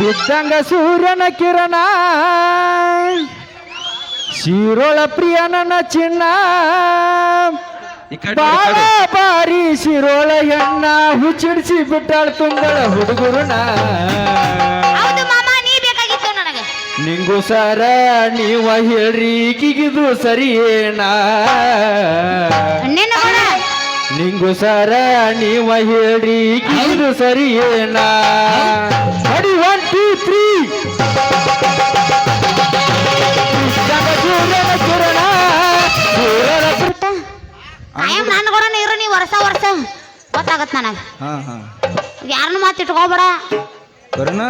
ಬಿದ್ದಂಗ ಸೂರ್ಯನ ಕಿರಣ ಶಿರೋಳ ಪ್ರಿಯನನ ನನ್ನ ಚಿನ್ನ ಬಾಳ ಬಾರಿ ಶಿರೋಳ ಹೆಣ್ಣ ಹುಚ್ಚಿಡಿಸಿ ಬಿಟ್ಟಾಳ ತುಂಗಳ ಹುಡುಗರುನ. ನಿಂಗು ಸರ ನೀವ ಹೇಳ್ರಿ ಕಿಗಿದು ಸರಿಯೇನಾ ನಿಂಗು ಸರ ನೀವ ಹೇಳ್ರಿ ಕಿಗಿದು ಸರಿ ಏನ? ಕಾಯಂ ನನ್ನ ಕೂಡ ಇರು ನೀ ವರ್ಷ ವರ್ಷ. ಗೊತ್ತಾಗತ್ ನನಗೆ. ಹಾ ಹಾ. ಯಾರನ್ನ ಮಾತು ಇಟ್ಕೋಬೇಡ. ಬರೋಣ.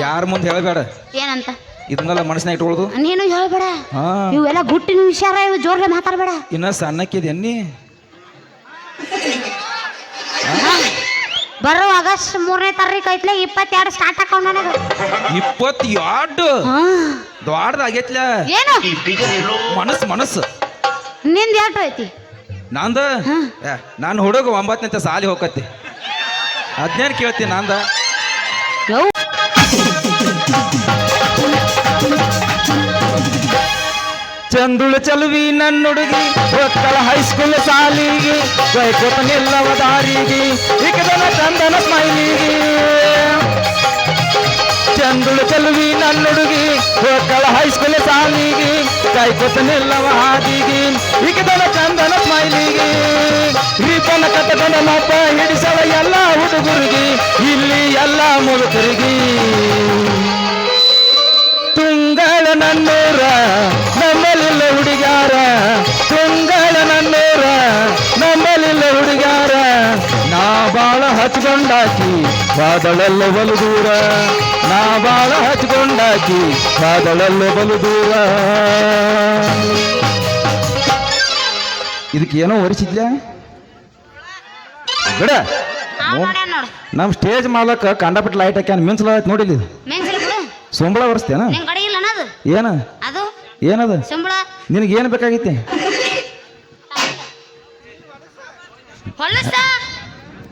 ಯಾರ ಮುಂದೆ ಹೇಳಬೇಡ. ಏನಂತ? ಇದನ್ನೆಲ್ಲ ಮನಸ್ಸಿನ ಇಟ್ಕೊಳ್ಳೋದು ನೀನು ಹೇಳ್ಬೇಡ. ಹಾ. ಇವೆಲ್ಲ ಗುಟ್ಟಿನ ವಿಚಾರ ಇವು ಜೋರ್ಲೆ ಮಾತಾಡಬೇಡ. ಇನ್ನ ಸಣ್ಣಕ್ಕಿದೆ ನೀ? ಬರೋ ಆಗಸ್ಟ್ ಮೂರನೇ ತಾರೀಕು ಐತ್ಲೆ ಇಪ್ಪತ್ತೆರಡು ಸ್ಟಾರ್ಟ್ ಆಕಾವ್ ನನಗೆ. ಇಪ್ಪತ್ತೆರಡು? ಹಾ. ದೊಡ್ಡದ ಆಗೈತ್ಲ ಏನು? ಮನಸ್ಸು ಮನಸ್ಸು. ನಿಂದ ಎಷ್ಟು ಐತಿ? ನಂದ? ನಾನು ಹುಡುಗ ಒಂಬತ್ತನೇ ಸಾಲಿ ಹೋಗತ್ತೆ. ಅದ್ನೇನು ಕೇಳ್ತೀನಿ ನಂದ? ಚಂದುಳು ಚಲುವಿ ನನ್ನುಡುಗಿ ಒಕ್ಕಳ ಹೈಸ್ಕೂಲ್ ಸಾಲಿಗೆ ವೈಕೋತ ನಿಲ್ಲವ ದಾರಿಗೆ ಇಕದನ ಚಂದನ ಸ್ಮೈಲಿಗೆ. ಚಂದುಳು ಚಲುವಿ ನನ್ನುಡುಗಿ ಒಕ್ಕಳ ಹೈಸ್ಕೂಲ್ ಸಾಲಿಗೆ ಕೈಕೊತ ನಿಲ್ಲವ ಹಾದಿಗೆ. ಇಕದನ ಚಂದನ ಸ್ಮೈಲಿಗೆ. ರೀಪನ ಕಟ್ಟಕೊಂಡ ಮಪ್ಪ ಹಿಡಿಸವ ಎಲ್ಲ ಹುಡುಗರಿಗೆ. ಇಲ್ಲಿ ಎಲ್ಲ ಮುದುಕರಿಗೆ ತುಂಗಳ ನನ್ನೂರ ನಮ್ಮಲಿಲ್ಲ ಹುಡುಗಾರ ತುಂಗಳ ನನ್ನೂರ ನಮ್ಮಲಿಲ್ಲ ಹುಡುಗಾರ ನಾ ಬಾಳ ಹಚ್ಕೊಂಡಾಕಿ. ಬಾದಳೆಲ್ಲ ಬಲು ದೂರ. ನಾ ಬಾಳ ಹಚ್ಕೊಂಡಾಕಿ. ಬಾದಳೆಲ್ಲ ಬಲು ದೂರ. ಇದಕ್ಕೆ ಏನೋ ಒರೆಸಿದ್ಲ ಬಿಡ. ನಮ್ಮ ಸ್ಟೇಜ್ ಮಾಲಕ ಕಂಡಪಟ್ಟು ಲೈಟ್ ಹಾಕ್ಯಾನ ಮಿನ್ಸಲ ನೋಡಿಲ್ಲ ಇದು ಸಂಬಳ ಒರೆಸ್ತೇನ ಏನ? ಅದು? ಏನದ? ಸಂಬಳ? ನಿನಗೆ ಏನು ಬೇಕಾಗೈತಿ ಹೊಲಸ?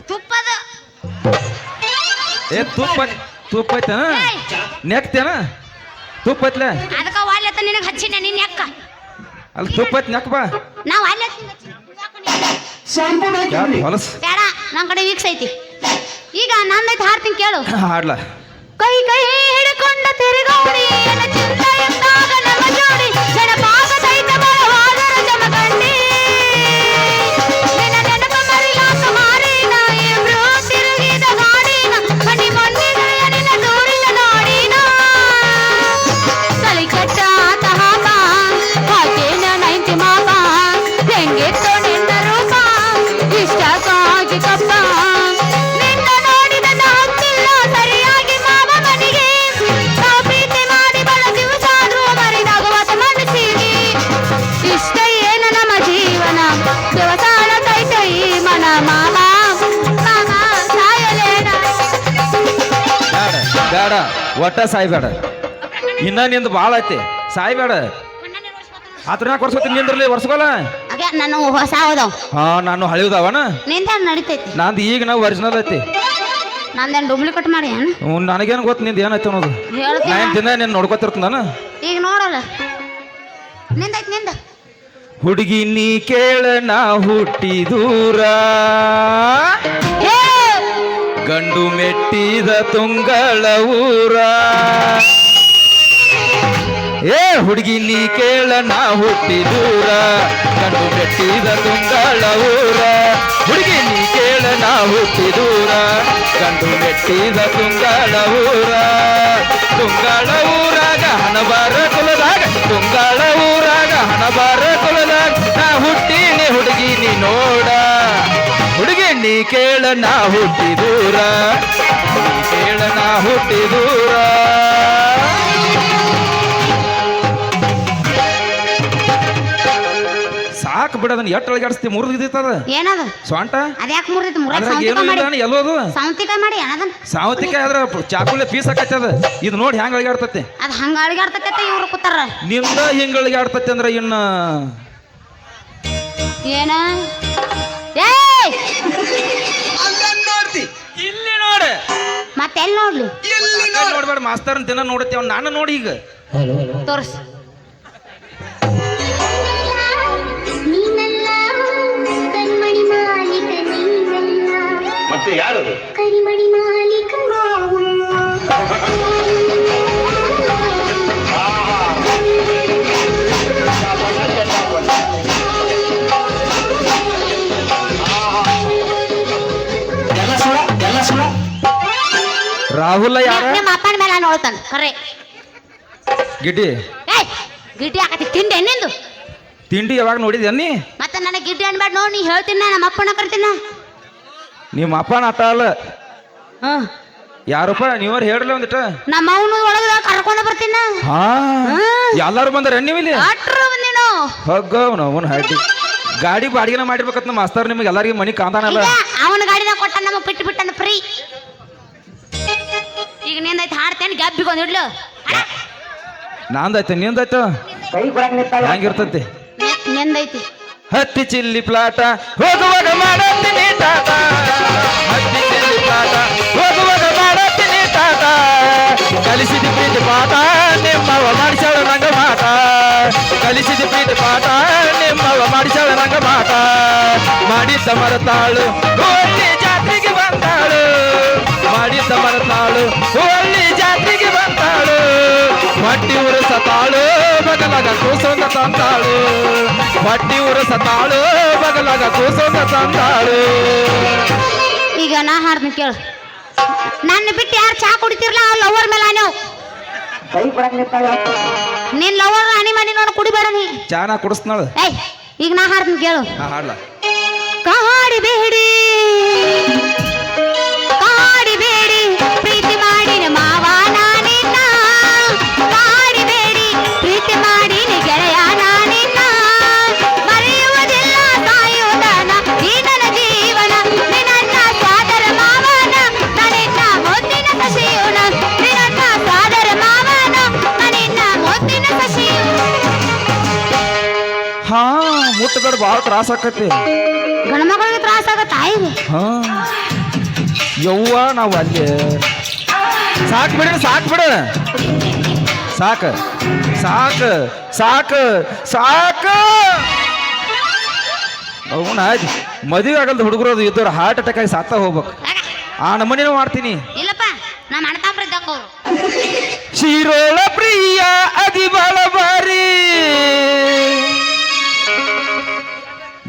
ತುಪ್ಪದ? ಏ ತುಪ್ಪ ತುಪ್ಪ ಐತನ? ನೆಕ್ತೇನ? ತುಪ್ಪ ಐತ್ಲೆ? ಅದಕ್ಕ ವಾಲ್ಯತ ನಿನಗೆ ಹಚ್ಚಿನ ನಿನ್ನ ಅಕ್ಕ ಅಲ್ಲಿ ತುಪ್ಪ ಐತ್ ನೆಕ್ ಬಾ. ನಾವು ವಾಲ್ಯ ಯಾರು ಹೊಲಸ್? ಬೇಡ ಕಡೆ ವೀಕ್ಸ್ ಐತಿ. ಈಗ ನಂದೈತಿ ಹಾಡ್ತೀನಿ ಕೇಳು. ಹಾಡ್ಲ. ಕೈ ಕೈ ಹಿಡ್ಕೊಂಡ ತಿರುಗೋಡಿ ಚಿಂತ ಎಂದಾಗ ನಮ್ಮ ಜೋಡಿ ಒಟ್ಟ ಸಾಯ್ಬೇಡ. ಇನ್ನ ನಿಂದು ಭಾಳ ಐತಿ. ಸಾಯ್ಬೇಡ. ಆತ್ರ ಕೊರ್ಸ್ಕೊತೀನಿ ನಿಂದ್ರಲ್ಲಿ ಒರ್ಸ್ಕೊಲ್ಲ ಹಾಗೆ ನಾನು ಹೊಸ ಹೋದವ್. ಹಾ ನಾನು ಹಳಿದಾವನ ನಿಂದ ನಡೀತೈತಿ? ನಂದು ಈಗ ನಾವು ಒರಿಜಿನಲ್ ಐತಿ. ನಂದೇನು ಡೂಪ್ಲಿಕೇಟ್ ಮಾಡಿ ಏನು? ಹ್ಞೂ ನನಗೇನು ಗೊತ್ತು ನಿಂದು ಏನೈತಿ ಅನ್ನೋದು. ಹೇಳ್ತೀನಿ ನಾ ಏನ್ ದಿನ ನೀನು ನೋಡ್ಕೊತಿರ್ತೀನಿ ನಾನು. ಈಗ ನೋಡಲ್ಲ. ನಿಂದೈತಿ ನಿಂದ. ಹುಡುಗಿ ನೀ ಕೇಳ ನಾ ಹುಟ್ಟಿ ದೂರ. ಏ ಗಂಡು ಮೆಟ್ಟಿದ ತುಂಗಳ ಊರ. ಏ ಹುಡುಗಿ ನೀ ಕೇಳ, ನಾ ಹುಟ್ಟಿ ದೂರ. ಗಂಡು ಮೆಟ್ಟಿದ ತುಂಗಳ ಊರ. ಹುಡುಗಿ ನೀ ಕೇಳ, ನಾ ಹುಟ್ಟಿ ದೂರ. ಗಂಡು ಮೆಟ್ಟಿದ ತುಂಗಳ ಊರ. ತುಂಗಳ ಊರಾಗ ಹಣಬಾರ ಕುಲದಾಗ. ತುಂಗಳ ಊರಾಗ ಹಣಬಾರ ಕುಲದಾಗ. ನಾ ಹುಟ್ಟಿನಿ ಹುಡುಗಿ ನೀ ನೋಡ. ನೀ ಕೇಳ ನಾ ಹುಟ್ಟಿ ದೂರ. ನೀ ಕೇಳ ನಾ ಹುಟ್ಟಿ ದೂರ. ಸಾಕು ಬಿಡದನ್ನ ಎಷ್ಟು ಅಳಗಾಡಿಸ್ತಿ? ಮುರಿದು ಇದ್ದಿತ್ತದ ಏನದ? ಸ್ವಂಟ? ಅದ್ಯಾಕೆ ಮುರಿದಿತ್ತು ಮುರಿದ ಅದ್ರಾಗ ಏನು ಸೌಂತಿಕ ಮಾಡಿ. ಇಲ್ಲ ಎಲ್ಲೋದು ಸೌಂತಿಕ ಮಾಡಿ ಏನದನ್? ಸಾವತಿಕ ಆದ್ರ ಚಾಕುಲೆ ಪೀಸ್ ಹಾಕತ್ತದ ಇದು ನೋಡಿ ಹೆಂಗ್ ಅಳಗಾಡ್ತತಿ. ಅದ್ ಹಂಗ ಅಳಿಗಾಡ್ತೈತೆ ಇವ್ರು ಕೂತಾರ. ನಿಂದ ಹಿಂಗ ಅಳಗಾಡ್ತತಿ ಅಂದ್ರ ಇನ್ನ ಏನ? ಏ! ಮತ್ತೆ ಎಲ್ಲಿ ನೋಡ್ಲಿ? ನೋಡ್ಬೇಡ ಮಾಸ್ತರ್ ದಿನ ನೋಡುತ್ತೇವ ನಾನು ನೋಡಿ ಈಗ. ತೋರ್ಸ್. ಮತ್ತೆ ಯಾರು ಕರಿಮಣಿ ಮಾಲೀಕ ರಾಹುಲ ಯಾರ? ನಿಮ್ಮ ಅಪ್ಪನ ಮೇಲೆ ನೋಡ್ತಾನ ಕರೆ ಗಿಡ್ಡಿ. ಏಯ್ ಗಿಡ್ಡಿ ಹಾಕತಿ ತಿಂಡಿ ನಿಂದು? ತಿಂಡಿ ಯಾವಾಗ ನೋಡಿದ್ಯ ನೀ? ಮತ್ತೆ ನನಗೆ ಗಿಡ್ಡಿ ಅನ್ಬೇಡ ನೋಡಿ ನೀ ಹೇಳ್ತೀನ ನಮ್ಮ ಅಪ್ಪನ ಕರ್ತೀನ ನಿಮ್ಮ ಅಪ್ಪನ ಆಟ ಅಲ್ಲ. ಹ್ಮ್ ಯಾರಪ್ಪ ನೀವ್ರ ಹೇಳ್ರಲ್ಲ ಒಂದಿಟ ನಮ್ಮ ಅವನು ಒಳಗೆ ಕರ್ಕೊಂಡು ಬರ್ತೀನ ಹಾ. ಎಲ್ಲಾರು ಬಂದಾರ ನೀವು ಇಲ್ಲಿ? ಅಟ್ರು ಬಂದಿನು ಹೋಗ ಅವನು ಹಡ್ಡಿ ಗಾಡಿ ಬಾಡಿಗೆನ ಮಾಡಿರ್ಬೇಕತ್ ನಮ್ಮ ಮಾಸ್ತರ್ ನಿಮಗೆ ಎಲ್ಲರಿಗೂ ಮನಿ ಕಾಂತಾನಲ್ಲ. ಅವನ ಗಾಡಿನ ಕೊಟ್ಟ ನಮಗೆ ಬಿಟ್ಟು ಬಿಟ್ಟನ ಫ್ರೀ ಈಗ ನಿಂದೈತೆ ಹಾಡ್ತೇನೆ ಗಬ್ಬಿಗೆ ಒಂದು ಇಡ್ಲು. ನಾಂದಾಯ್ತು ನಿಂದಾಯ್ತು? ಹೆಂಗಿರ್ತೈತಿ ನಿಂದೈತಿ ಹತ್ತಿ ಚಿಲ್ಲಿ ಪ್ಲಾಟ ಹೋಗುವಾಗ ಮಾಡತ್ತೀನಿ ತಾತ. ಹತ್ತಿ ಚಿಲ್ಲಿ ಪ್ಲಾಟ ಹೋಗುವಾಗ ಮಾಡತ್ತೀನಿ ತಾತ. ಕಲಿಸಿದ ಪ್ರೀತಿ ಪಾಠ ನಿಮ್ಮವ ಮಾಡಿಸಾಳ ನಂಗ ಮಾಟ ಕಲಿಸಿದ ಪ್ರೀತಿ ಪಾಠ ನಿಮ್ಮವ ಮಾಡಿಸಾಳ ನಂಗ ಮಾಟ ಮಾಡಿದ್ದ ಮರತಾಳು ಹೋಗಿ ಮಾಡಿದ್ದ ಬರತಾಳು ಹೋಳಿ ಜಾತ್ರೆಗೆ ಬಂದಾಳು. ಮಟ್ಟಿ ಉರಸತಾಳು ಬಗಲಾಗ ಕೂಸೊಂದ ತಂದಾಳು. ಮಟ್ಟಿ ಉರಸತಾಳು ಬಗಲಾಗ ಕೂಸೊಂದ ತಂದಾಳು. ಈಗ ನಾ ಹಾಡ್ದು ಕೇಳು. ನನ್ನ ಬಿಟ್ಟು ಯಾರು ಚಾ ಕುಡಿತಿರ್ಲ ಆ ಲವರ್ ಮೇಲೆ ನೀವು ನಿನ್ ಲವರ್ ಹನಿ ಮನಿ ನೋಡಿ ಕುಡಿಬೇಡ ನೀ. ಚಾನ ಕುಡಿಸ್ನಾಳು. ಏಯ್ ಈಗ ನಾ ಹಾಡ್ತೀನಿ ಕೇಳು. ಹಾಡ್ಲ. ಕಾಡಿ ಬೇಡಿ ಮುಟ್ಟಬೇಡ ಭಾಳ ತ್ರಾಸ ಆಕತಿ. ಗಣಮಗಳಿಗೆ ತ್ರಾಸ ಆಗತ್ತ ತಾಯಿಗೆ? ಹಾ. ಯವ್ವ ನಾವು ಅಲ್ಲಿ. ಸಾಕ್ ಬಿಡ ಸಾಕ್ ಬಿಡ. ಸಾಕ. ಸಾಕ ಸಾಕ ಸಾಕ. ಅವನ ಮದುವೆ ಆಗಲ್ದ ಹುಡುಗರು ಅದು ಇದ್ದವ್ರು ಹಾರ್ಟ್ ಅಟ್ಯಾಕ್ ಆಗಿ ಸಾತ್ತ ಹೋಗ್ಬೇಕು. ಆ ನಮ್ಮನೇನು ಮಾಡ್ತೀನಿ. ಇಲ್ಲಪ್ಪ ನಮ್ಮ ಶಿರೋಳ ಪ್ರಿಯ ಅದಿ ಬಾಳ ಬಾರಿ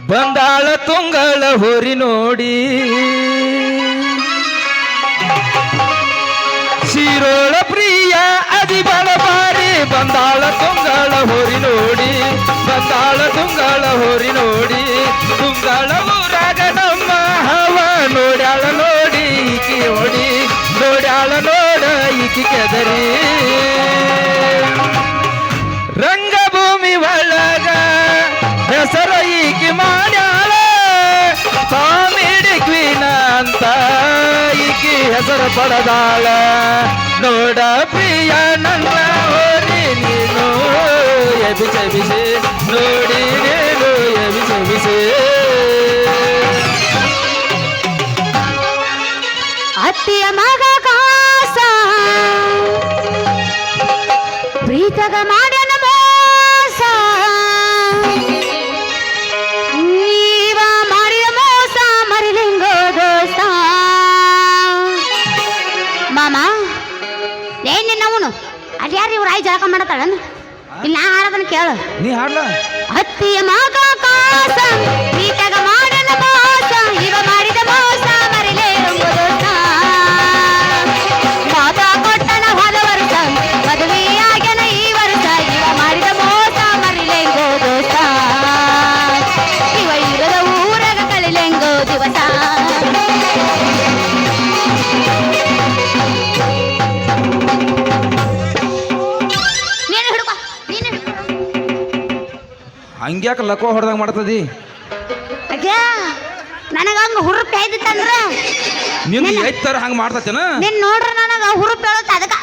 ಬಂದಾಳ ತುಂಗಳ ಹೊರಿ ನೋಡಿ. ಶಿರೋಳ ಪ್ರಿಯ ಅದಿ ಬಾಳ ಬಾರಿ ಬಂದಾಳ ತುಂಗಳ ಹೊರಿ ನೋಡಿ. ಬಂದಾಳ ತುಂಗಳ ಹೊರಿ ನೋಡಿ. ತುಂಗಳ ಊರಾಗ ನಮ್ಮ ಹವ ನೋಡ್ಯಾಳ ನೋಡಿ ಈಕಿ ಹೊಡಿ ನೋಡ್ಯಾಳ ನೋಡ ಈಕಿ ಕೆದರಿ. ಹೆಸರ ಈಕಿ ಮಾಡ್ಯಾಳ ಕಾಮಿಡಿ ಕ್ವೀನ್ ಅಂತ ಈಕಿ ಹೆಸರು ಪಡೆದಾಳ ನೋಡ ಪ್ರಿಯ ನನ್ನ ಹೋರಿ ನೀನು ಎಬಿಸೆ ಬಿಸಿ ನೋಡಿ ನೀನು ಎಬಿಸೆ ಬಿಸಿ ಅತ್ತಿಯ ಮಗ ಆಯ್ ಜಳಕ ಮಾಡತಾಳನ್ ಇಲ್ಲಿ ನಾ ಹಾಡದನ್ನ ಕೇಳು. ನೀ ಹಾಡ್ಲ? ಹತ್ತಿಯ ಮಗ ಹಂಗ್ಯಾಕ ಲಕೋ ಹೊಡೆದಂಗ ಮಾಡ್ತದಿ? ಅಜ್ಜಾ ನನಗ ಹಂಗ ಹುರುಪ್ ಐದಿತ್ತಂದ್ರ ನಿನ್ನ ಎತ್ತರ ಹಂಗ ಮಾಡ್ತತೇನ? ನಿನ್ ನೋಡ್ರ ನನಗ ಹುರುಪ್ ಹೇಳುತ್ತ ಅದಕ್ಕ.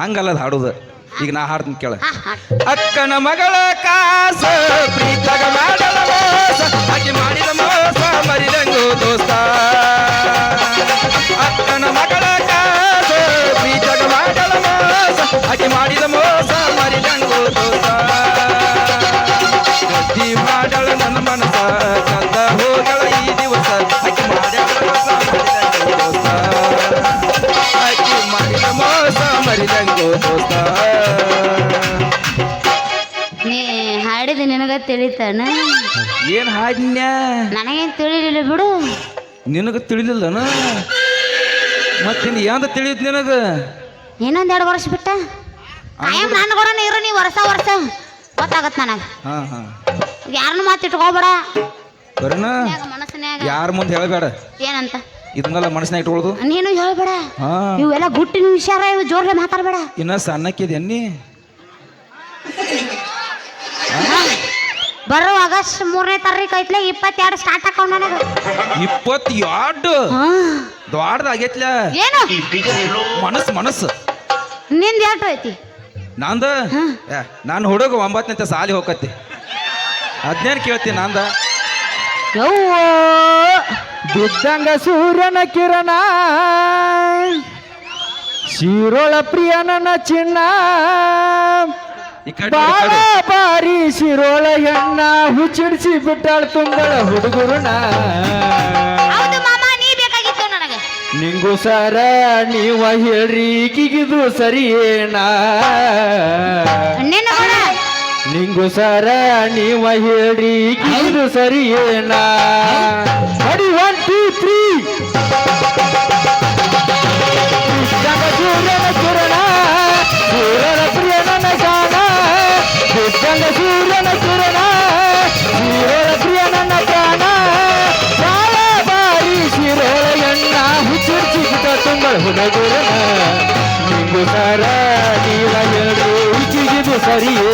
ಹಂಗಲ್ಲದ ಹಾಡುದು. ಈಗ ನಾ ಹಾಡ್ತೀನಿ ಕೇಳ. ಅಕ್ಕನ ಮಗಳ ಕಾಸ ಪ್ರೀತಗ ಮಾಡಲ ಮೋಸ ಆಕೆ ಮಾಡಿದ ಮೋಸ ಮರಿದಂಗೋ ದೋಸ್ತ. ಮಾಡಿದ ಮೋಸ ಮಾಡಿದ ಮೋಸ ಹಾಡಿದ ನಿನಗ ತಿಳಿತಾನ? ಏನ್ ಹಾಡ್ನ್ಯಾ? ನನಗೇನ್ ತಿಳಿಲಿಲ್ಲ ಬಿಡು. ನಿನಗ ತಿಳಿಲಿಲ್ಲನಾ? ಮತ್ತಿನ್ ಯಾಂದ ತಿಳಿಯುತ್ ನಿನಗ? ಇನ್ನೊಂದ್ ಎರಡು ವರ್ಷ ಬಿಟ್ಟ? ಕಾಯಂ ನನ್ನ ಕೂಡ ಇರು ನೀ ವರ್ಷ ವರ್ಷ. ಗೊತ್ತಾಗತ್ ನನಗ. ಹಾ ಹಾ. ಯಾರನ್ನು ಮಾತಿಟ್ಕೋಬೇಡ ಬರೋಣ ಮನಸ್ಸಿನ್ಯಾಗ. ಯಾರ ಮುಂದೆ ಹೇಳಬೇಡ. ಏನಂತ? ಇದನ್ನೆಲ್ಲ ಮನಸ್ಸಿನಾಗ ಇಟ್ಕೊಳ್ಳೋದು ನೀನು ಹೇಳ್ಬೇಡ. ಹಾ. ಇವೆಲ್ಲ ಗುಟ್ಟಿನ ವಿಚಾರ ಇವು ಜೋರ್ಲೆ ಮಾತಾಡ್ಬೇಡ. ಇನ್ನ ಸಣ್ಣಕ್ಕಿದೆ ಅನ್ನಿ ಬರೋ ಆಗಸ್ಟ್ ಮೂರನೇ ತಾರೀಕು ಐತ್ಲೆ ಇಪ್ಪತ್ತೆರಡು ಸ್ಟಾರ್ಟ್ ಹಾಕೊಂಡ ನನಗೆ. ಇಪ್ಪತ್ತೆರಡು. ದೊಡ್ಡದಾಗೈತ್ಲ. ಏನು? ಈ ಟೀಚರ್ ಎಲ್ಲೋ ಮನಸ್ಸು ಮನಸ್ಸು. ನಿಂದ ಎಷ್ಟು ಐತಿ? ನಂದ? ಏ, ನಾನು ಹುಡುಗ ಒಂಬತ್ತನೇ ಸಾಲಿ ಹೋಗತ್ತಿ ಹದಿನೇನು ಕೇಳ್ತೀನಿ ನಂದ. ಯವ್ವ. ಬಿದ್ದಂಗ ಸೂರ್ಯನ ಕಿರಣ ಶಿರೋಳ ಪ್ರಿಯ ನನ್ನ ಚಿನ್ನ ಬಾಳ. ಬಾರಿ ಶಿರೋಳ ಹೆಣ್ಣ ಹುಚ್ಚಿಡಿಸಿ ಬಿಟ್ಟಾಳ ತುಂಬಳ ಹುಡುಗರುನ. ಹೌದು ಮಾಮ ನೀ ಬೇಕಾಗಿತ್ತು ನನಗೆ. ನಿಂಗು ಸರ ನೀವ ಹೇಳ್ರಿ ಕಿಗಿದು ಸರಿಯೇನಾ? ಏನಾ ನಿನ್ನ ನಿಂಗು ಸರ ನೀವ ಹೇಳ್ರಿ ಕಿಗಿದು ಸರಿಯೇನಾ? ಏನಾ María.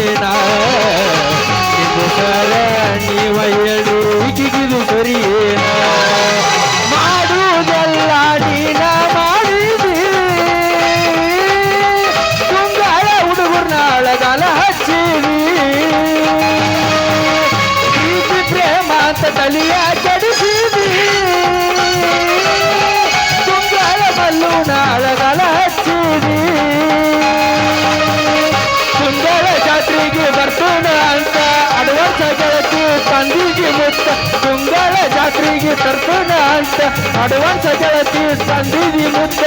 ಅಂತ ಅಡ್ವಾನ್ಸ್ ಗೆಳತಿ ತಂದಿದಿ ಮುತ್ತ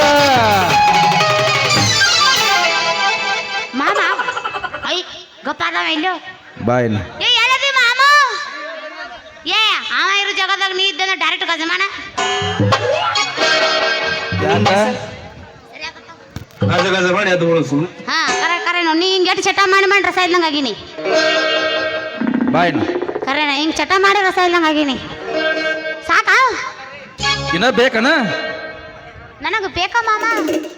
ಮಾಮ ಐ ಗೊತ್ತಾದ ಇಲ್ಲ? ಬಾಯ್ ಏ ಎಲ್ಲದಿ ಮಾಮ? ಏ ಅವ ಇರೋ ಜಾಗದಾಗ ನೀ ಇದ್ದ ಡೈರೆಕ್ಟ್ ಕಜಮಾನ ಯಾಕ? ಗಜ ಗಜ ಮಾಡಿ ಅದು ಉಳಿಸು ಹಾ ಕರೆ ಕರೆ ನೋ ನೀ ಹಿಂಗೆ ಚಟ ಮಾಡಿ ಮಾಡಿ ರಸ ಇದ್ದಂಗೆ ಆಗಿನಿ. ಬಾಯ್ ಕರೆನ ಹಿಂಗೆ ಚಟ ಮಾಡಿ ರಸ ಇಲ್ಲಂಗ ಆಗಿನಿ. ಸಾಕಾ? ಇನ್ನ ಬೇಕನ? ನನಗೆ ಬೇಕಾ ಮಾಮ?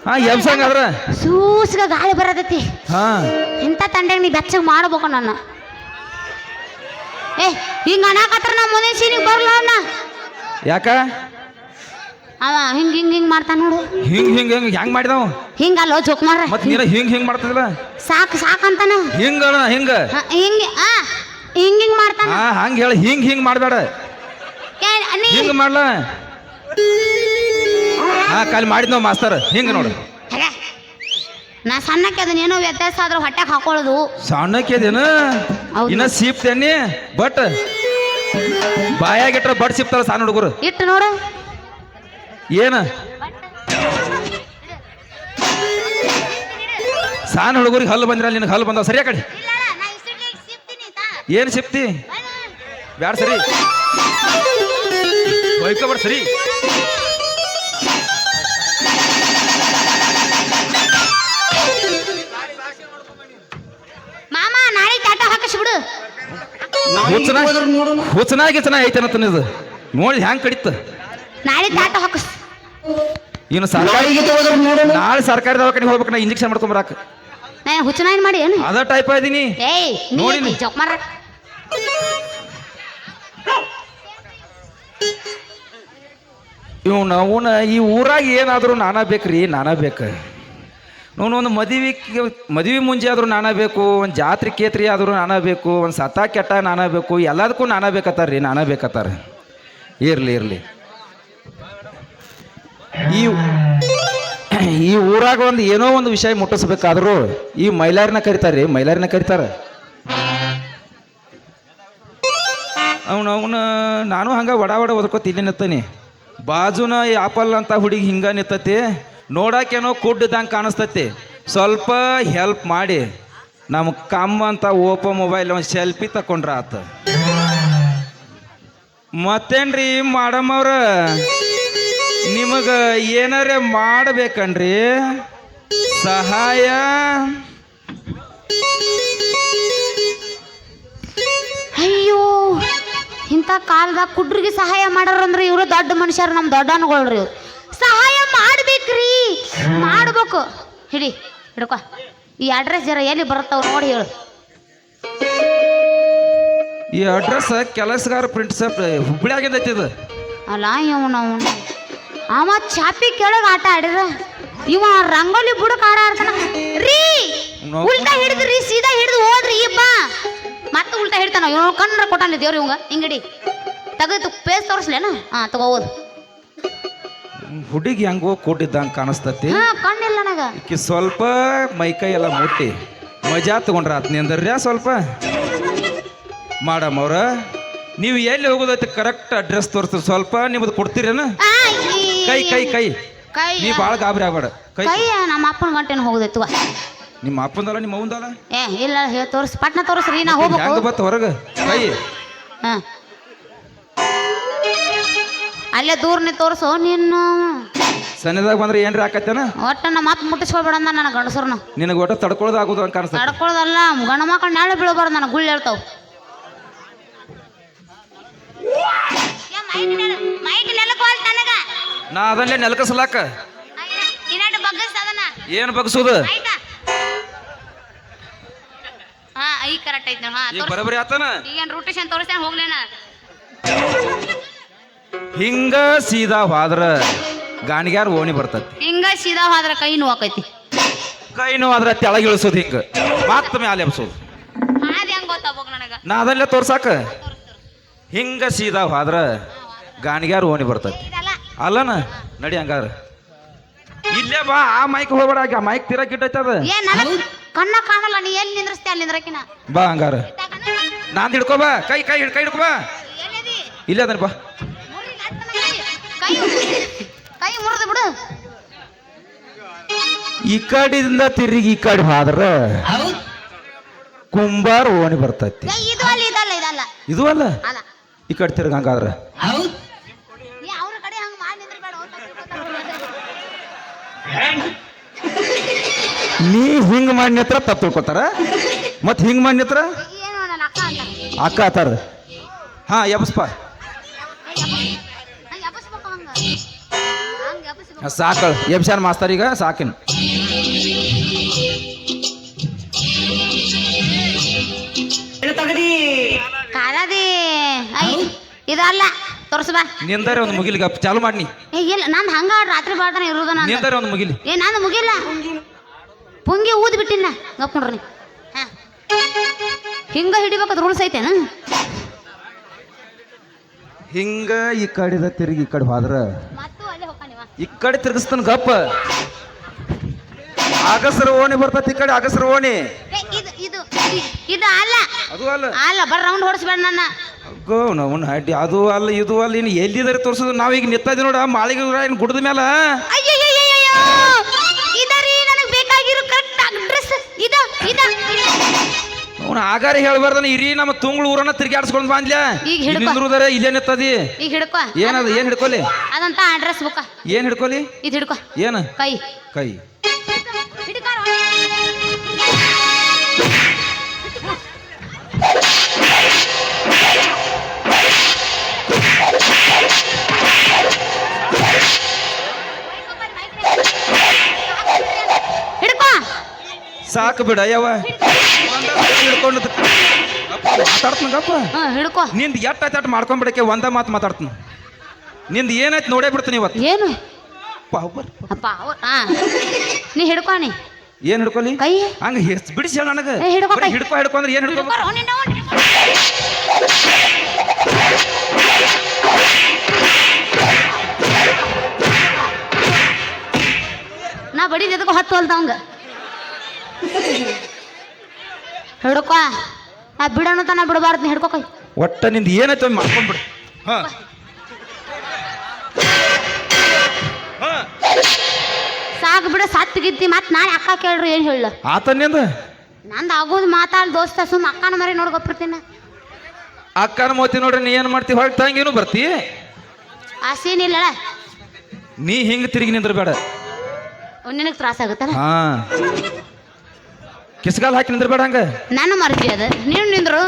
ಹಾ ಎಬ್ಸಂಗ ಅದ್ರ ಸೂಸ್ಗ ಗಾಳಿ ಬರತೈತಿ. ಹಾ. ಇಂಥ ತಂಡೆಗೆ ನೀ ಬೆಚ್ಚಗೆ ಮಾಡ್ಬೇಕು ನನ್ನ. ಏ ಹಿಂಗ ಅನಾಕತ್ರ ನಮ್ಮ ಮುಂದಿನ ಸೀನಿಗೆ ಬರಲ್ಲ ಅಣ್ಣ? ಯಾಕ? ಅವ ಹಿಂಗ್ ಹಿಂಗ್ ಹಿಂಗ್ ಮಾಡ್ತಾನ ನೋಡು. ಹಿಂಗ್ ಹಿಂಗ್ ಹಿಂಗ್ ಹೆಂಗ್ ಮಾಡಿದವ? ಅಲ್ಲ ಜೋಕ್ ಮಾರ ಮತ್ ಹಿಂಗ ಹಿಂಗ್ ಹಿಂಗ್ ಮಾಡ್ತದಿಲ್ಲ ಸಾಕು ಸಾಕಂತಾನ ಹಿಂಗ ಅಣ್ಣ ಹಿಂಗ. ಹಿಂಗ ಹಿಂಗ್ ಆ ಹಿಂಗ್ ಹಿಂಗ್ ಮಾಡ್ತಾನ. ಹಾ ಹಂಗ ಹೇಳ ಹಿಂಗ್ ಹಿಂಗ್ ಮಾಡಬೇಡ. ಹಿಂಗ ನೀ ಹಿಂಗ್ ಮಾಡ್ಲ? ಹಾ ಮಾಡಿದ್ ನಾವು ಮಾಸ್ತರ್? ಹಿಂಗ ನೋಡು? ನಾ ಸಣ್ಣಕ್ಕೆ ಅದನ್ನ ಏನೋ ವ್ಯತ್ಯಾಸ ಆದ್ರೆ ಹೊಟ್ಟೆಗೆ ಹಾಕೊಳ್ಳೋದು. ಸಣ್ಣಕ್ಕೆದೇನು ಹೌದು. ಇನ್ನ ಸೀಪ್ತೇನಿ ಬಟ್ ಬಾಯಾಗಿಟ್ರ ಬಟ್ ಸಿಪ್ತಾರ ಸಣ್ಣ ಹುಡುಗರು. ಇಟ್ಟು ನೋಡು. ಏನ? ಸಣ್ಣ ಹುಡುಗರಿಗೆ ಹಲ್ಲು ಬಂದಿರಲ್ಲ ನಿನಗೆ ಹಲ್ಲು ಬಂದಾವ. ಸರಿಯಾ ಕಡೆ. ಏನು ಸಿಪ್ತಿ? ಬ್ಯಾಡ ಸರಿ. ಸರಿ. ಹುಚ್ಚನ ಹುಚ್ಚನ ಗಿಚ್ಚನ ಐತೇನತ್ತ ಇದು. ನೋಡಿ ಹ್ಯಾಂಗ್ ಕಡಿತ. ನಾಳೆ ತಾಟ ಹಾಕಿಸ್. ಇನ್ನು ಸರ್ಕಾರಿ ನಾಳೆ ಸರ್ಕಾರಿ ದವಾಖಾನೆ ಹೋಗ್ಬೇಕು ನಾ ಇಂಜೆಕ್ಷನ್ ಮಾಡ್ಕೊಂಬರಾಕ ಹುಚ್ಚನ ಏನ್ ಮಾಡಿ ಏನು? ಅದ ಟೈಪ್ ಇದೀನಿ ನೋಡಿ ನೋಡಿನಿ. ಜೋಕ್ ಮಾರ ಇವ್ನ ಅವನ ಈ ಊರಾಗ ಏನಾದರೂ ನಾನಾ ಬೇಕ್ರಿ ನಾನಾ ಬೇಕು. ನೋನು ಒಂದು ಮದುವೆ ಮದುವೆ ಮುಂಜೆ ಆದರೂ ನಾನಾ ಬೇಕು, ಒಂದು ಜಾತ್ರೆ ಕೇತ್ರಿ ಆದರೂ ನಾನಾ ಬೇಕು, ಒಂದು ಸತ ಕೆಟ್ಟ ನಾನಾ ಬೇಕು, ಎಲ್ಲದಕ್ಕೂ ನಾನಾ ಬೇಕತ್ತಾರ ರೀ ನಾನಾ ಬೇಕತ್ತಾರ ಇರಲಿ ಇರಲಿ. ಈ ಈ ಊರಾಗ ಒಂದು ಏನೋ ಒಂದು ವಿಷಯ ಮುಟ್ಟಿಸ್ಬೇಕಾದ್ರೂ ಈ ಮೈಲಾರಿನ ಕರಿತಾರೆ ರೀ ಮೈಲಾರಿನ ಕರಿತಾರೆ. ಅವನು, ಅವನ, ನಾನು ಹಂಗೆ ವಡ ಒಡ ಓದ್ಕೋತ ಇಲ್ಲಿ ನಿಂತಾನೆ. ಬಾಜುನ ಆಪಲ್ ಅಂತ ಹುಡುಗಿ ಹಿಂಗ ನಿಂತತಿ. ನೋಡಾಕೇನೋ ಕುಡ್ದಂಗೆ ಕಾಣಿಸ್ತತಿ. ಸ್ವಲ್ಪ ಹೆಲ್ಪ್ ಮಾಡಿ. ನಮ್ಮ ಕಮ್ಮ ಅಂತ ಓಪೋ ಮೊಬೈಲ್ ಒಂದು ಸೆಲ್ಫಿ ತಕೊಂಡ್ರ ಆತ. ಮತ್ತೇನ್ರಿ ಮಾಡಮ್ ಅವ್ರ? ನಿಮಗೆ ಏನಾರ ಮಾಡಬೇಕನ್ರಿ? ಸಹಾಯ? ಅಯ್ಯೋ, ಇಂಥ ಕಾಲದಾಗ ಕುಡ್ರಿಗೆ ಸಹಾಯ ಮಾಡೋರಂದ್ರೆ ಇವರು ದೊಡ್ಡ ಮನುಷ್ಯರು ನಮ್ಮ ದೊಡ್ಡ ಅನ್ಗೊಳ್ರಿ ಇವ್ರು. ಸಹಾಯ ಮಾಡ್ಬೇಕ್ರಿ. ಮಾಡ್ಬೇಕು. ಹಿಡಿ ಹಿಡ್ಕೊ. ಈ ಅಡ್ರೆಸ್ ಜರ ಎಲ್ಲಿ ಬರುತ್ತಾವ ನೋಡಿ ಹೇಳು. ಈ ಅಡ್ರೆಸ್ ಕೆಲಸಗಾರ ಪ್ರಿಂಟ್ ಹುಬ್ಳಿ ಹುಬ್ಳ್ಯಾಗಿಂದೈತಿ ಇದು. ಅಲ್ಲ ಇವನು ಅವನು. ಅವ ಚಾಪಿ ಕೆಳಗೆ ಆಟ ಆಡಿದ ಇವ ರಂಗೋಲಿ ಬುಡಕ್ ಆಡ ಆಡ್ತಾನ. ರೀ ಉಲ್ಟಾ ಉಲ್ಟಾ ಹಿಡಿದ್ರಿ ಸೀದಾ ಹಿಡಿದು ಹೋದ್ರಿ ಇಬ್ಬ ಮತ್ತೆ ಉಲ್ಟಾ ಹಿಡ್ತಾನ. ಇವ್ ಕಣ್ಣ ಕೊಟ್ಟಾನ ದೇವ್ರಿ ಇವಂಗ ಹಿಂಗಡಿ ತೆಗೆದು ಪೇಸ್ ತೋರಿಸ್ಲೇನ? ಹಾ ತಗೋಬೋದು ಹುಡುಗಿ ಹೆಂಗೋ ಕೂಟಿದ್ದಂಗೆ ಕಾಣಿಸ್ತತಿ. ಹಾ ಕಣ್ಣಿಲ್ಲ ನನಗ. ಈಕಿ ಸ್ವಲ್ಪ ಮೈಕೈ ಎಲ್ಲ ಮುಟ್ಟಿ. ಮಜಾ ತಗೊಂಡ್ರ ಆತ್ ನಿಂದ್ರ್ಯಾ ಸ್ವಲ್ಪ. ಮಾಡಮ್ ಅವ್ರ ನೀವು ಎಲ್ಲಿ ಹೋಗೋದೈತಿ ಕರೆಕ್ಟ್ ಅಡ್ರೆಸ್ ತೋರಿಸ್ತೀರಿ? ಸ್ವಲ್ಪ ನಿಮ್ದು ಕೊಡ್ತೀರೇನ? ಆ, ಈ- ಕೈ ಕೈ ಕೈ. ಕೈ ನೀ ಭಾಳ ಗಾಬರಿ ಆಗ್ಬೇಡ. ಕೈ. ಕೈ ನಮ್ಮ ಅಪ್ಪನ ಗಂಟೆನ ಹೋಗುದೈತವ ನಿಮ್ಮ ಅಪ್ಪಂದಲ್ಲ ನಿಮ್ಮ ಅವಂದಲ್ಲ? ಏ ಇಲ್ಲ ಹೇಳಿ ತೋರಿಸ್ ಪಟ್ನ ತೋರಿಸ್ರಿ ನಾ ಹೋಗ್ಬೇಕು. ಹೆಂಗ ಬತ್ತ ಹೊರಗೆ? ಕೈ. ಹಾ. ಅಲ್ಲೇ ದೂರನೇ ತೋರಿಸು ನೀನು. ಸಣ್ಣದಾಗ ಬಂದ್ರೆ ಏನ್ರಿ ಆಕತ್ತೇನ ಒಟ್ಟ ನಮ್ಮ ಮತ್ತೆ ಮುಟ್ಟಿಸ್ಕೊಳ್ಬೇಡ ಅಂದ ನನ್ನ ಗಂಡಸರ್ನ. ನಿನಗೆ ಒಟ್ಟ ತಡ್ಕೊಳ್ಳೋದು ಆಗೋದು ಅಂತ ಕಾಣಿಸ್ತದೆ. ತಡ್ಕೊಳ್ಳೋದಲ್ಲ ಗಂಡ ಮಕ್ಕಳು ನಾಳೆ ಬೀಳಬಾರ್ದು ನನಗೆ? ಗುಳ್ಳು ಹೇಳ್ತಾವ. ನಾ ಅದಲ್ಲೇ ನೆಲಕಸಲಾಕ. ಏನು ಬಗ್ಸೋದು? ಹಾ ಈಗ ಕರೆಕ್ಟ್ ಐತಿ ಹಾ ಈಗ ಬರೋಬರಿ ಆತನ? ಈಗೇನು ರೂಟೇಶನ್ ತೋರಿಸ್ತೇನೆ ಹೋಗ್ಲೇನ? ಹಿಂಗ ಸೀದಾ ಹೋದ್ರ ಗಾಣಿಗ್ಯಾರ ಓಣಿ ಬರ್ತತಿ. ಹಿಂಗ ಸೀದಾ ಹೋದ್ರ ಕೈ ನೋವಾಕೈತಿ ಕೈ ನೋವಾದ್ರ ಆದ್ರೆ ತೆಳಗೆ ಇಳಿಸೋದು ಹಿಂಗ. ಮತ್ತ ಮ್ಯಾಲೆ ಎಬ್ಸೋದು. ಅದ್ ಹೆಂಗ್ ಗೊತ್ತಾಗ್ಬೇಕು ನನಗ? ನಾ ಅದಲ್ಲೇ ತೋರ್ಸಾಕ. ಹಿಂಗ ಸೀದಾ ಹೋದ್ರ ಗಾಣಿಗ್ಯಾರ ಓಣಿ ಬರ್ತತಿ. ಅಲ್ಲನ? ನಡಿ ಹಂಗಾರ. ಇಲ್ಲೇ ಬಾ ಆ ಮೈಕ್ ಹೋಗ್ಬೇಡ ಆ ಮೈಕ್ ತಿರಕ್ ಕಿಟ್ಟೈತೆ ಅದ. ಏ ನನಗ್ ಕಣ್ಣ ಕಾಣಲ್ಲ ನೀ ಎಲ್ಲಿ ನಿಂದ್ರಸ್ತಿ ಅಲ್ಲಿ ನಿಂದ್ರಕಿನ? ಬಾ ಹಂಗಾರ. ನಾನ್ ಹಿಡ್ಕೋ ಬಾ. ಕೈ ಕೈ ಹಿಡ್ ಕೈ ಹಿಡ್ಕೋ ಬಾ. ಇಲ್ಲ ಅದನ್ ಬಾ. ಕೈ ಮುರಿದು ಬಿಡು. ಈ ಕಡೆಯಿಂದ ತಿರುಗಿ ಈ ಕಡೆ ಹೋದ್ರ ಕುಂಬಾರ ಓಣಿ ಬರ್ತೈತಿ. ಇದು ಅಲ್ಲ ಇದಲ್ಲ ಇದಲ್ಲ ಇದು ಅಲ್ಲ. ಈ ಕಡೆ ತಿರ್ಗ ಹಂಗಾದ್ರ. ನೀ ಹಿಂಗ್ ಮಾಡಿ ನಿತ್ರ ತಪ್ಪು ತಿಳ್ಕೊತಾರ? ಮತ್ ಹಿಂಗ್ ಮಾಡಿ ನಿತ್ರ? ಏನು ನನ್ನ ಅಕ್ಕ ಅಂತ ಅಕ್ಕ ಆತಾರ ಹಾ ಎಬ್ಸ್ಪ ಹಂಗ ಎಬ್ಬಸ್ಬೇಕು ಹಂಗ ಹಂಗ ಎಬ್ಬಸ್ಬೇಕು ಸಾಕ ಎಬ್ಸಾನ್ ಮಾಸ್ತರ್ ಈಗ ಸಾಕಿನ್. ಕಾಲದಿ ಐ ಇದಲ್ಲ ತೋರ್ಸು ಬಾ. ನಿಂದರೆ ಒಂದು ಗಪ್ ಚಾಲು ಮಾಡಿ ಏ ಇಲ್ಲ ನಾನು ಹಂಗ ರಾತ್ರಿ ಬಾಳ್ತಾನೆ ಇರೋದು ನಾನು. ನಿಂದರೆ ಒಂದು ಮುಗಿಲಿ. ಏ ನಾನು ಮುಗಿಲ್ಲ. ಪುಂಗಿ ಊದ್ ಬಿಟ್ಟಿನ ಗಪ್ ನೋಡ್ರಿ. ಹಾ. ಹಿಂಗ ಹಿಡಿಬೇಕದ್ ರೂಲ್ಸ್ ಐತೇನ? ಹಿಂಗ ಈ ಕಡೆದ ತಿರುಗಿ ಈ ಕಡೆ ಹೋದ್ರ ಈ ಕಡೆ ತಿರುಗಿಸ್ತಾನ ಗಪ್ಪ. ಅಗಸರ ಓಣಿ ಬರ್ತೈತಿ ಈ ಕಡೆ ಅಗಸರ ಓಣಿ. ಇದು ಅಲ್ಲ. ಅದು ಅಲ್ಲ. ಅಲ್ಲ ಬರ್ ರೌಂಡ್ ಹೊಡಿಸ್ಬೇಡ ನನ್ನ. ಗೋ ನಾವು ಹಡ್ಡಿ ಅದು ಅಲ್ಲ ಇದು ಅಲ್ಲ ಇನ್ನು ಎಲ್ಲಿದ್ದಾರೆ ತೋರಿಸೋದು? ನಾವೀಗ ಈಗ ನೋಡ ಮಾಳಿಗೆ ಏನು ಗುಡ್ದ ಮೇಲೆ ಅಯ್ಯಯ್ಯಯ್ಯೋ ಇದರಿ ನನಗೆ ಬೇಕಾಗಿರೋ ಕರೆಕ್ಟ್ ಅಡ್ರೆಸ್ ಇದು ಇದ. ಅವನು ಆಗಾರ ಹೇಳ್ಬಾರ್ದನ ಇರಿ ನಮ್ಮ ತುಂಗ್ಳು ಊರನ್ನ ತಿರ್ಗಾಡ್ಸ್ಕೊಂಡ್ ಬಂದ್ಲ. ಈಗ ಹಿಡ್ಕೊ. ನಿಂದ್ರುದಾರೆ ಇಲ್ಲೇ ನಿತ್ತದಿ ಈಗ ಹಿಡ್ಕೊ. ಏನದ ಏನ್ ಹಿಡ್ಕೊಲಿ? ಅದಂತ ಅಡ್ರೆಸ್ ಬುಕ್ಕ ಏನ್ ಹಿಡ್ಕೊಲಿ? ಇದು ಹಿಡ್ಕೊ. ಏನ? ಕೈ. ಕೈ. ಸಾಕು ಬಿಡ ಯವ್ವ. ಹಿಡ್ಕೊಂಡು ಮಾತಾಡ್ತನಗಪ್ಪ ಹಾ ಹಿಡ್ಕೊ. ನಿಂದ ಎಟ್ಟ ಎಟ್ ಮಾಡ್ಕೊಂಡ್ಬಿಡಕ್ಕೆ ಒಂದ ಮಾತು ಮಾತಾಡ್ತೀನಿ. ನಿಂದ ಏನಾಯ್ತು ನೋಡೇ ಬಿಡ್ತೀನಿ ಇವತ್ತು. ಏನು? ಪಾವರ್. ಅಪ್ಪ ಅವ್ರ್- ಹಾ ನೀ ಹಿಡ್ಕೊ ನೀ. ಏನ್ ಹಿಡ್ಕೊಲಿ? ಕೈ. ಹಂಗ ಹೆಸ್ ಬಿಡಿಸಿ ಹೇಳ ನನಗ. ಏ, ಹಿಡ್ಕೊ ಬರೀ ಕೈ. ಹಿಡ್ಕೊ ಹಿಡ್ಕೊ ಅಂದ್ರೆ ಏನ್ ಹಿಡ್ಕೊ ನಿನ್ನ ಅವ್ನ್ ಹಿಡ್ಕೊ. ನಾ ಬಡಿದ ಎದಕ್ಕೂ ಹತ್ತು ಅಲ್ದ ಅವಂಗ ಹಿಡ್ಕೊ. ಆ ಬಿಡೋಣ ತನ ಬಿಡಬಾರ್ದು ಹಿಡ್ಕೊಕ ಹಿಡ್ಕೊ ಕೈ. ಒಟ್ಟ ನಿಂದ ಏನಾಯ್ತು ಮಾಡ್ಕೊಂಡ್ಬಿಡು. ಹಾ. ಸಾಕ್ ಬಿಡ ಸತ್ ಗಿತ್ತಿ ಮತ್ ನಾಳೆ ಅಕ್ಕ ಕೇಳ್ರಿ ಏನ್ ಹೇಳ? ಆತನಿಂದ ನಂದು? ಆಗೋದು ಮಾತಾಡ್ ದೋಸ್ತ ಸುಮ್ ಅಕ್ಕನ ಮರಿ ನೋಡ್ಕೊಬಿಡ್ತೀನಿ ಅಕ್ಕನ ಮೋತಿ ನೋಡ್ರಿ ನೀ ಏನು ಮಾಡ್ತಿ? ಹೊರಗೆ ತಂಗೇನು ಬರ್ತಿ? ಆ ಸೀನ್ ಇಲ್ಲ ನೀ ಹಿಂಗೆ ತಿರುಗಿ ನಿಂದ್ರ ಬೇಡ ನಿನಗೆ ತ್ರಾಸ ಆಗುತ್ತಲ್ಲ? ಹಾ. ಕಿಸ್ಗಾಲ್ ಹಾಕಿ ನಿಂದ್ರಬೇಡ ಹಂಗ? ನಾನು ಮರ್ಜಿ ಅದ. ನೀವು ನಿಂದ್ರು.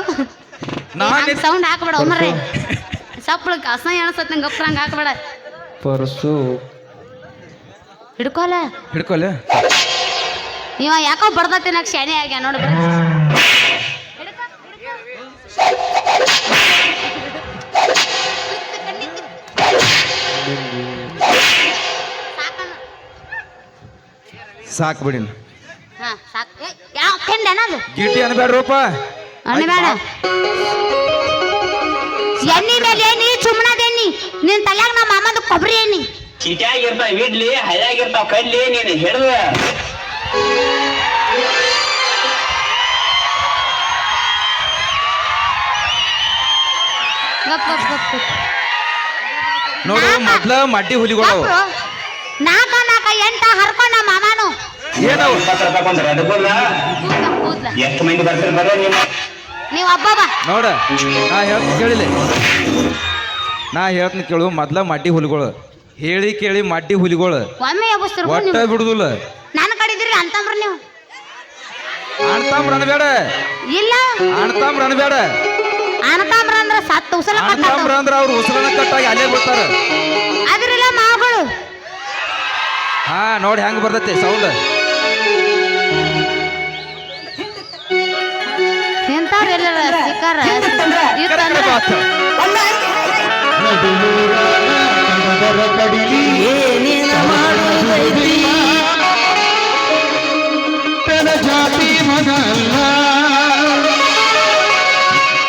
ನಾನು ಸೌಂಡ್ ಹಾಕಬೇಡ ಒಮ್ಮರೆ ಸಪ್ಪಳ ಅಸಹ್ಯ ಅನ್ಸತ್ ನಂಗೆ ಗಪ್ರ ಹಂಗೆ ಹಾಕಬೇಡ. ಪರ್ಸು ಹಿಡ್ಕೋಲ. ಹಿಡ್ಕೋಲ? ಇವ ಯಾಕೋ ಬರ್ದತ್ತೆ ನಾಕ್ ಶಾಣೆ ಆಗ್ಯ ನೋಡ್ರಿ ಸಾಕು ಬಿಡಿ ಯಾವ ಗಿಟಿ ಅನ್ಬೇಡ್ರಪ್ಪ ಅಣ್ಣಬೇಡ ಎಣ್ಣಿ ಮೇಲೆ ಏನಿ ಚುಮ್ಮನದೇನಿ ನಿನ್ ತಲೆಯಾಗ ನಮ್ಮ ಅಮ್ಮದ ಕೊಬ್ಬರಿ ಏನಿ ಚಿಟ್ಯಾಗಿರ್ತಾವ ಇಡ್ಲಿ ಹಳ್ಯಾಗಿರ್ತಾವ ಕಡ್ಲಿ ನೀನು ಹಿಡ್ದ. ನೋಡು ಮೊದ್ಲ ಮಡ್ಡಿ ಹುಲಿಗಳು. ನಾಕ ನಾಕ ಎಂಟ ಹರ್ಕೊಂಡ ನಮ್ಮ ಮಾಮನು. ಏನವು ಎಷ್ಟು ಮಂದಿ ಬರ್ತಾರೆ ಬರೋ ನೀವು. ನೀವು ಒಬ್ಬ ಬಾ. ನೋಡ ನಾ ಹೇಳ್ತೀನಿ ಕೇಳಿಲ್ಲ ನಾ ಹೇಳ್ತೀನಿ ಕೇಳು ಮೊದ್ಲ ಮಡ್ಡಿ ಹುಲಿಗಳು. ಹೇಳಿ ಕೇಳಿ ಮಡ್ಡಿ ಹುಲಿಗಳು. ಒಮ್ಮೆ ಎಬ್ಬಿಸ್ತಿರ್ ಒಟ್ಟ ನೀವು. ಬಿಡುದಿಲ್ಲ. ನಾನು ಕಡಿದ್ರಿ ಅಂತಂದ್ರ ನೀವು. ಅಣ್ತಾಮ್ರ ಅನ್ಬೇಡ ಇಲ್ಲ. ಅಣ್ತಾಮ್ರ ಅನ್ಬೇಡ ಅನತಾಮ್ರ ಅಂದ್ರ ಸತ್ತು ಉಸಲ ಅಣ್ತಾಮ್ರ ಅಂದ್ರ ಅವ್ರು ಉಸಲನ ಕಟ್ಟಾಗಿ ಅಲ್ಲೇ ಬಿಡ್ತಾರ. ಅದ್ರಿಲ್ಲ ಮಾವುಗಳು. ಹಾ ನೋಡಿ ಹೆಂಗ್ ಬರ್ತೈತಿ ಸೌಂಡ್. ಎಲ್ಲರ ಸಿಕ್ಕಾರ ಇತ್ತಂದ್ರ ಜಾತಿ ಮಗಲ್ಲ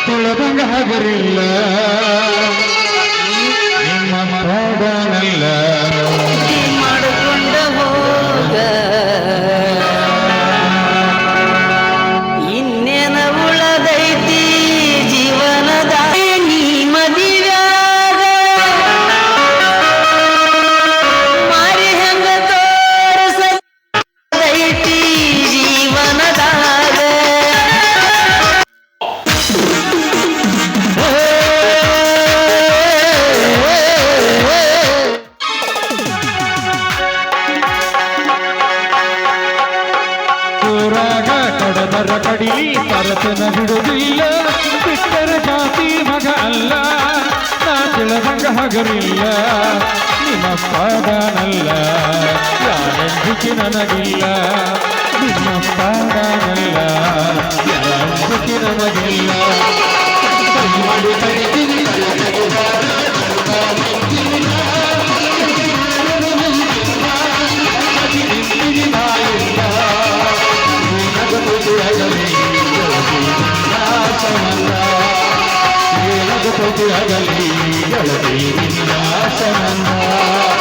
ತುಳದಂಗ ಹಗರಿಲ್ಲ. ಕಡದರ ಕಡಿಲಿ ತರತನ ಬಿಡುದಿಲ್ಲ ಬಿಟ್ಟರ ಜಾತಿ ಮಗ ಅಲ್ಲ. ನಾ ತಿಳದಂಗ ಹಗರಿಲ್ಲ. ನಿಮ್ಮ ಪಾದನಲ್ಲ. ಯಾರಂಜಿಕೆ ನನಗಿಲ್ಲ. ನಿಮ್ಮ ಪಾದನಲ್ಲ. ಯಾರಂಜಿಕೆ ನನಗಿಲ್ಲ. ಕೈ ಮಾಡಿ ಕಡಿತೀನಿ పొగిడగలి గలదేవి నిరాశనందా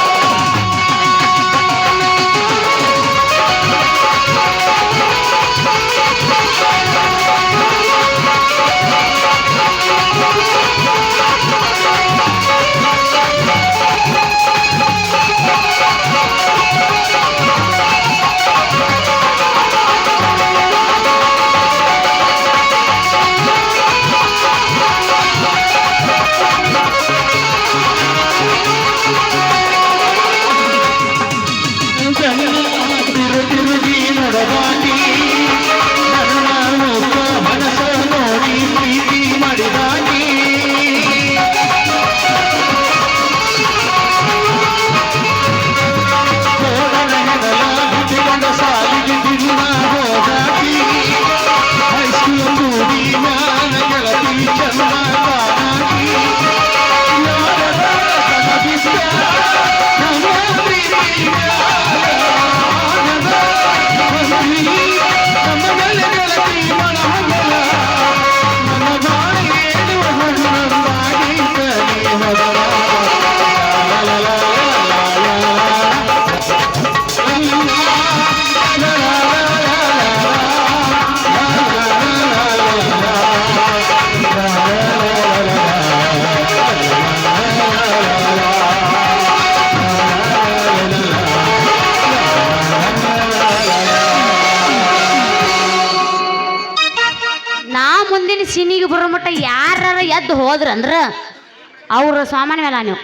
ಹೋದ್ರಂದ್ರ ಅವ್ರ ಸಾಮಾನ್ಯ ನೀವು